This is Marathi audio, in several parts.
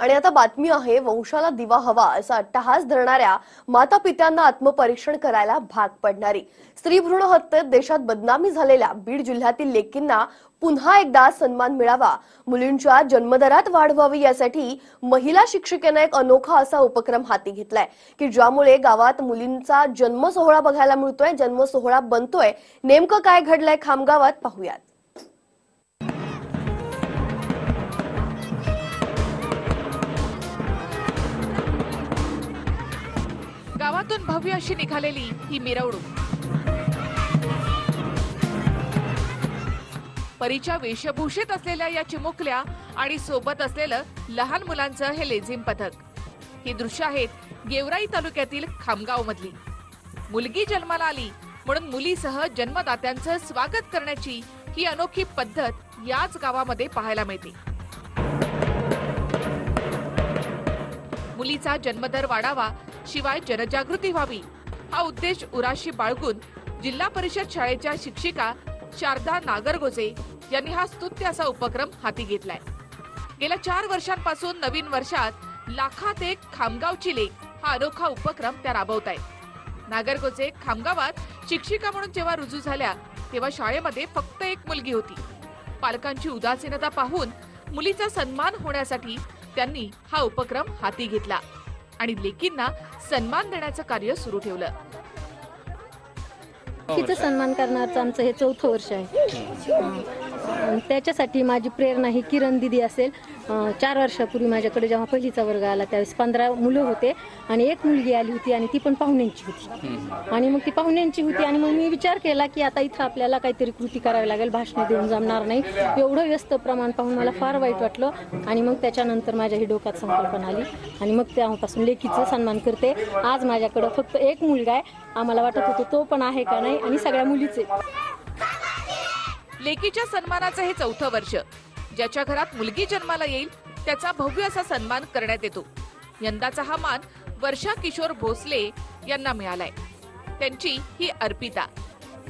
आणि आता बातमी आहे वंशाला दिवा हवा असा अट्टहास धरणाऱ्या माता पित्यांना आत्मपरीक्षण करायला भाग पडणारी. स्त्री भ्रूण हत्येत देशात बदनामी झालेल्या बीड जिल्ह्यातील लेकींना पुन्हा एकदा सन्मान मिळावा. मुलींच्या जन्मदरात वाढ व्हावी यासाठी महिला शिक्षिकेनं एक अनोखा असा उपक्रम हाती घेतलाय की ज्यामुळे गावात मुलींचा जन्म सोहळा बघायला मिळतोय जन्म सोहळा बनतोय. नेमकं काय घडलंय खामगावात पाहूयात. गावातून भव्य अशी निघालेली ही मिरवणूक. परीच्या वेशभूषेत असलेल्या या चिमुकल्या आणि सोबत असलेलं लहान मुलांचं हे लेझिम पथक. ही दृश्य आहेत गेवराई तालुक्यातील खामगाव मधली मुलगी जन्माला आली म्हणून मुलीसह जन्मदात्यांचं स्वागत करण्याची ही अनोखी पद्धत याच गावामध्ये पाहायला मिळते. मुलीचा जन्मदर वाढावा शिवाय जनजागृती व्हावी. हा उद्देश उराशी बाळगून जिल्हा परिषद शाळेच्या शिक्षिका शारदा नागरगोजे यांनी हा स्तुत्य असा उपक्रम हाती घेतलाय. गेल्या चार वर्षांपासून नवीन वर्षात लाखात एक खामगावची लेख हा अनोखा उपक्रम त्या राबवत आहेत नागरगोजे खामगावात शिक्षिका म्हणून जेव्हा रुजू झाल्या तेव्हा शाळेमध्ये फक्त एक मुलगी होती. पालकांची उदासीनता पाहून मुलीचा सन्मान होण्यासाठी त्यांनी हा उपक्रम हाती घेतला. आणि लेकींना सन्मान देण्याचं कार्य सुरू ठेवलं. तिचा सन्मान करण्याचं आमचं हे चौथं वर्ष आहे. त्याच्यासाठी माझी प्रेरणा ही किरण दिदी असेल. चार वर्षापूर्वी माझ्याकडे जेव्हा पहिलीचा वर्ग आला त्यावेळेस पंधरा मुलं होते आणि एक मुलगी आली होती आणि ती पण पाहुण्यांची होती. आणि मग ती पाहुण्यांची होती आणि मग मी विचार केला की आता इथं आपल्याला काहीतरी कृती करावी लागेल भाषणे देऊन जमणार नाही. एवढं व्यस्त प्रमाण पाहून मला फार वाईट वाटलं आणि मग त्याच्यानंतर माझ्या ही डोक्यात संकल्पना आली आणि मग तेव्हापासून लेखीचं सन्मान करते. आज माझ्याकडं फक्त एक मुलगा आहे. आम्हाला वाटत होतं तो पण आहे का नाही आणि सगळ्या मुलीचे. लेकीच्या सन्मानाचं हे चौथं वर्ष. ज्याच्या घरात मुलगी जन्माला येईल त्याचा भव्य असा सन्मान करण्यात येतो. यंदाचा हा मान वर्षा किशोर भोसले यांना मिळालाय. त्यांची ही अर्पिता.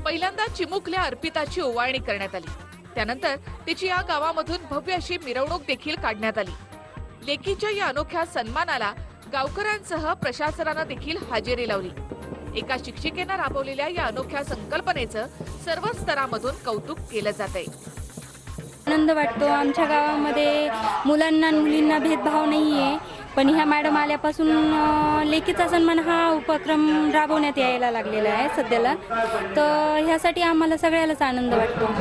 पहिल्यांदा चिमुकल्या अर्पिताची ओवाळणी करण्यात आली. त्यानंतर तिची या गावामधून भव्य अशी मिरवणूक देखील काढण्यात आली. लेकीच्या या अनोख्या सन्मानाला गावकऱ्यांसह प्रशासनानं देखील हजेरी लावली. एका शिक्षिकेनं राबवलेल्या या अनोख्या संकल्पनेचं सर्व स्तरामधून कौतुक केलं जात आहे आनंद वाटतो. आमच्या गावामध्ये मुलांना आणि मुलींना भेदभाव नाही आहे पण ह्या मॅडम आल्यापासून अं, लेकीचा सन्मान हा उपक्रम राबवण्यात यायला लागलेला आहे सध्याला. तर ह्यासाठी आम्हाला सगळ्यालाच आनंद वाटतो.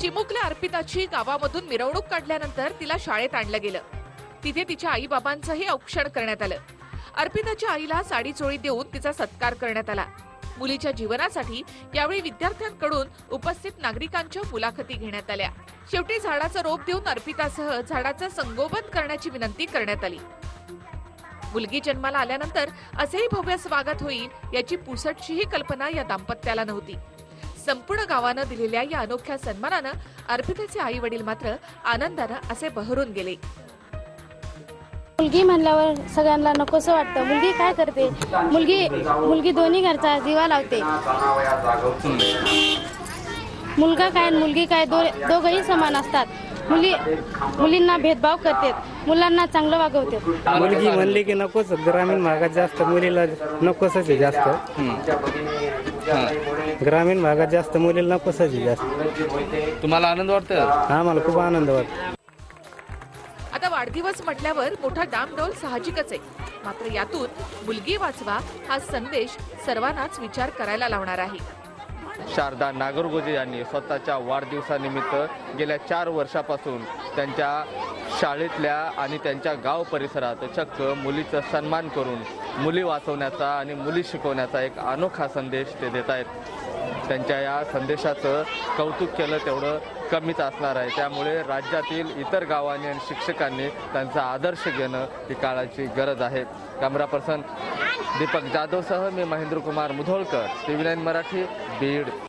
चिमुकल्या अर्पिताची गावामधून मिरवणूक काढल्यानंतर तिला शाळेत आणलं गेलं. तिथे तिच्या आई बाबांचंही औक्षण करण्यात आलं. अर्पिताच्या आईला साडी चोळी देऊन तिचा सत्कार करण्यात आला. मुलीच्या जीवनासाठी यावेळी विद्यार्थ्यांकडून उपस्थित नागरिकांच्या मुलाखती घेण्यात आल्या. शेवटी झाडाचा रोप देऊन अर्पितासह झाडाचं संगोपन करण्याची विनंती करण्यात आली. मुलगी जन्माला आल्यानंतर असेही भव्य स्वागत होईल याची पुसटचीही कल्पना या दाम्पत्याला नव्हती. संपूर्ण गावानं दिलेल्या या अनोख्या सन्मानानं अर्पिताचे आई वडील मात्र आनंदानं असे बहरून गेले. मुलगी म्हणल्यावर सगळ्यांना नकोसं वाटतं. मुलगी काय करते? मुलगी मुलगी दोन्ही घरचा दिवा लावते. मुलगा काय मुलगी काय दो दोघंही समान असतात. मुली मुलींना भेदभाव करतात. मुलांना चांगलं वागवतात. मुलगी म्हणली की नकोच ग्रामीण भागात जास्त मुलीला नकोसच आहे जास्त. ग्रामीण भागात जास्त मुलीला नकोसच आहे जास्त. तुम्हाला आनंद वाटतं आम्हाला खूप आनंद वाटतो वाढदिवस म्हटल्यावर मोठा डामडौल साहजिकच आहे. मात्र यातून मुलगी वाचवा हा संदेश सर्वांनाच विचार करायला लावणार आहे. शारदा नागरगोजे यांनी स्वतःच्या वाढदिवसानिमित्त गेल्या चार वर्षापासून त्यांच्या शाळेतल्या आणि त्यांच्या गाव परिसरात चक्क मुलीचा सन्मान करून मुली वाचवण्याचा आणि मुली शिकवण्याचा एक अनोखा संदेश ते देत आहेत. त्यांच्या या संदेशाचं कौतुक केलं तेवढं कमीच असणार आहे. त्यामुळे राज्यातील इतर गावांनी आणि शिक्षकांनी त्यांचा आदर्श घेणं ही काळाची गरज आहे. कॅमेरा पर्सन दीपक जाधवसह मी Mahendra Kumar Mudholkar T V nine Marathi Beed.